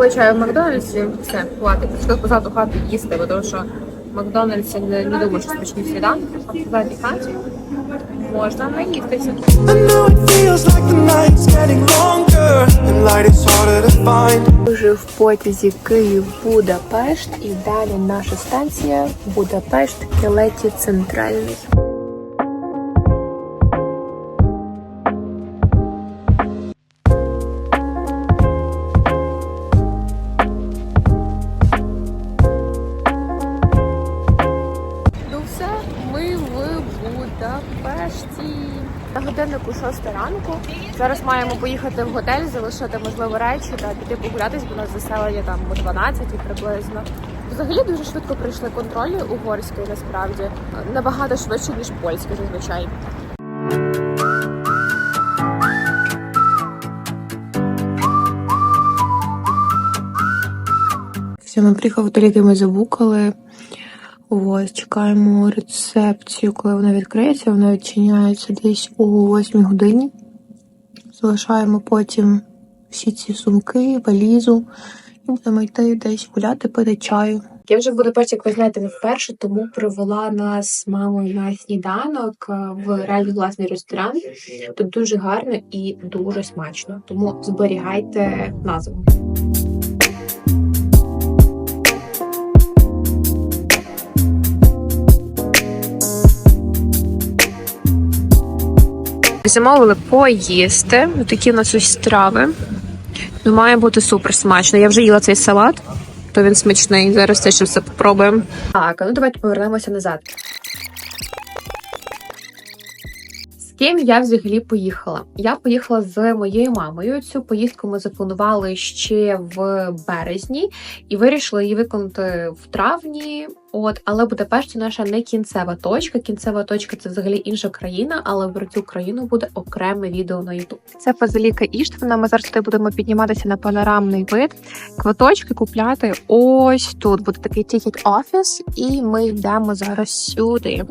Получаю в Макдональдсі, все, хватить. Пішли позаду хату їсти, бо тому що в Макдональдсі не, не думаю, що смачні сніданки, а в позаді хаті можна find. Вже в потязі Київ Будапешт і далі наша станція Будапешт Келеті Центральний. На годиннику 6 ранку. Зараз маємо поїхати в готель, залишити можливо речі та піти погулятись, бо нас заселення там о 12 приблизно. Взагалі дуже швидко прийшли контролі угорської насправді набагато швидше ніж польські зазвичай. Все, ми приїхали в туалет, ми забукали. Ось, чекаємо рецепцію, коли вона відкриється. Вона відчиняється десь о 8 годині. Залишаємо потім всі ці сумки, валізу і будемо йти десь гуляти, пити чаю. Я вже в Будапешті, як ви знаєте, не вперше, тому привела нас мамою на сніданок е, в реально власний ресторан. Тут дуже гарно і дуже смачно, тому зберігайте назву. Замовили поїсти. Такі у нас ось страви. Ну, має бути супер смачно. Я вже їла цей салат, то він смачний. Зараз це ще все попробуємо. Так, ну давайте повернемося назад. Ким я взагалі поїхала? Я поїхала з моєю мамою. Цю поїздку ми запланували ще в березні і вирішили її виконати в травні. От, але Будапешт це наша не кінцева точка. Кінцева точка це взагалі інша країна, але про цю країну буде окреме відео на YouTube. Це Базиліка Іштвана. Ми зараз туди будемо підніматися на панорамний вид. Квиточки купляти ось тут. Буде такий тікет офіс, і ми йдемо зараз сюди.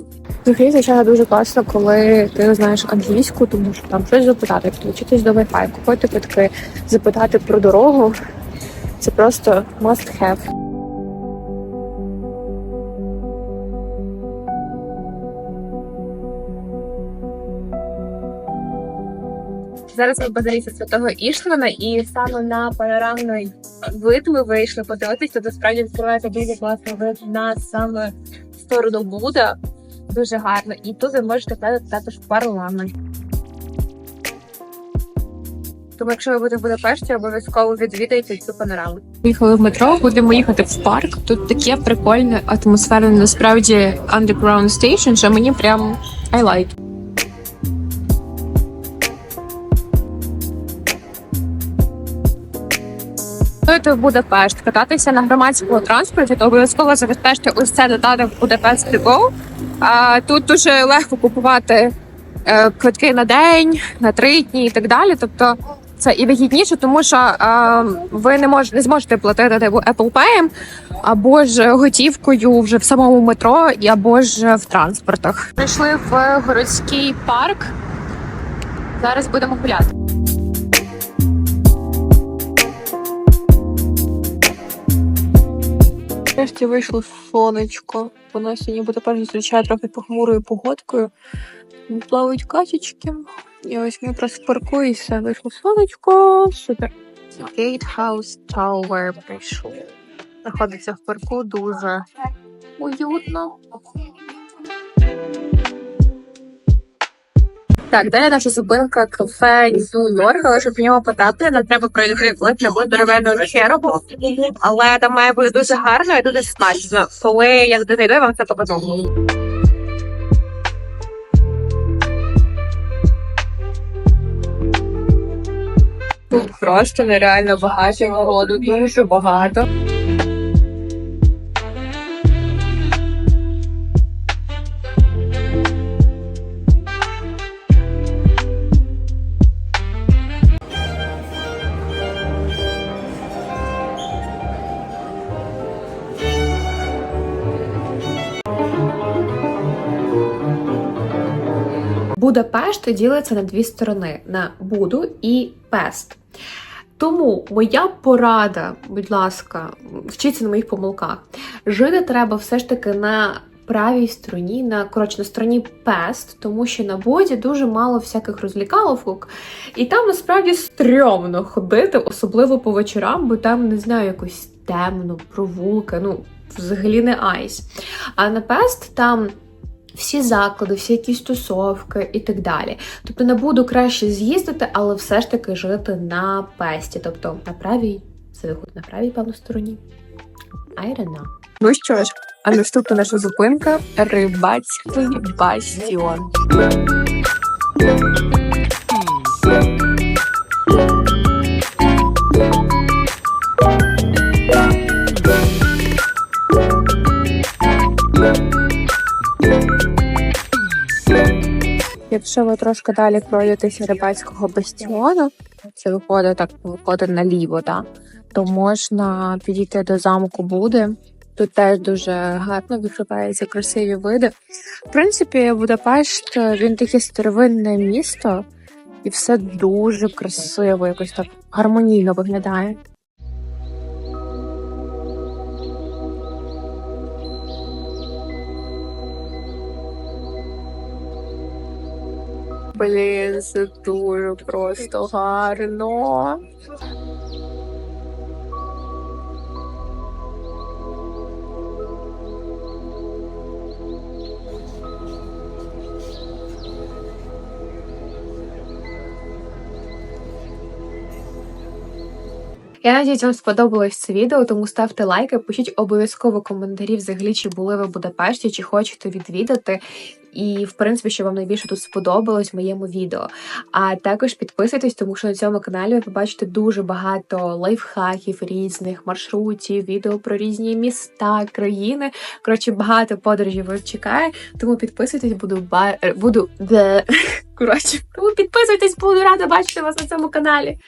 Взагалі, звичайно, дуже класно, коли ти знаєш англійську, тому що там щось запитати, підключитись до Wi-Fi, купити квитки, запитати про дорогу. Це просто must have. Зараз ми в святого Іштвана, і саме на панорамний вид ми вийшли подивитись. Тут насправді відкривається дуже класний вид на саме сторону Буда. Дуже гарно. І тут ви можете глядати також парламент. Тому, якщо ви будете в Будапешті, обов'язково відвідайте цю панораму. Їхали в метро, будемо їхати в парк. Тут таке прикольне атмосферне, насправді underground station, що мені прям I like. Їдете в Будапешт, кататися на громадському транспорті, то обов'язково забезпечте ось це додаток Будапешт Go. А тут дуже легко купувати е, квитки на день, на три дні і так далі. Тобто це і вигідніше, тому що е, ви не мож, не зможете платити типу Apple Pay або ж готівкою вже в самому метро, або ж в транспортах. Прийшли в городський парк. Зараз будемо гуляти. Нарешті вийшло сонечко. Воно сьогодні буде перш зустрічає трохи похмурою погодкою. Плавають качечки. І ось ми просто в парку і все. Вийшло сонечко. Супер. Gatehouse Tower прийшов. Знаходиться в парку дуже уютно. Так, далі наша зупинка кафе Нью-Йорк, але щоб в нього потрапити, нам треба пройти для здоровенного чергу. Але там має бути дуже гарно і дуже смачно. Коли я туди я вам це покажу. Тут просто нереально багато дуже багато. Будапешт ділиться на дві сторони: на Буду і Пест. Тому моя порада, будь ласка, вчіться на моїх помилках. Жити треба все ж таки на правій стороні, на коротше на стороні пест, тому що на боді дуже мало всяких розлікаловок, і там насправді стрьомно ходити, особливо по вечорам, бо там не знаю, якось темно, провулки, ну взагалі не айс. А на пест там. Всі заклади, всі якісь тусовки і так далі. Тобто не буду краще з'їздити, але все ж таки жити на песті, тобто на правій, це виходить на правій, певно, стороні. Айрена. Ну що ж, а наступна наша зупинка рибацький бастіон. Якщо ви трошки далі пройдетеся рибацького бастіону, це виходить так, виходить наліво, так, то можна підійти до замку Буди. Тут теж дуже гарно відкриваються красиві види. В принципі, Будапешт він таке старовинне місто, і все дуже красиво, якось так гармонійно виглядає. Блін, це дуже просто гарно. Я надіюсь, вам сподобалось це відео, тому ставте лайки, пишіть обов'язково коментарі взагалі, чи були ви в Будапешті, чи хочете відвідати. І, в принципі, що вам найбільше тут сподобалось в моєму відео. А також підписуйтесь, тому що на цьому каналі ви побачите дуже багато лайфхаків різних маршрутів, відео про різні міста, країни. Коротше, багато подорожів вас чекає. Тому підписуйтесь, буду ба... буду. Коротше, тому підписуйтесь, буду рада бачити вас на цьому каналі.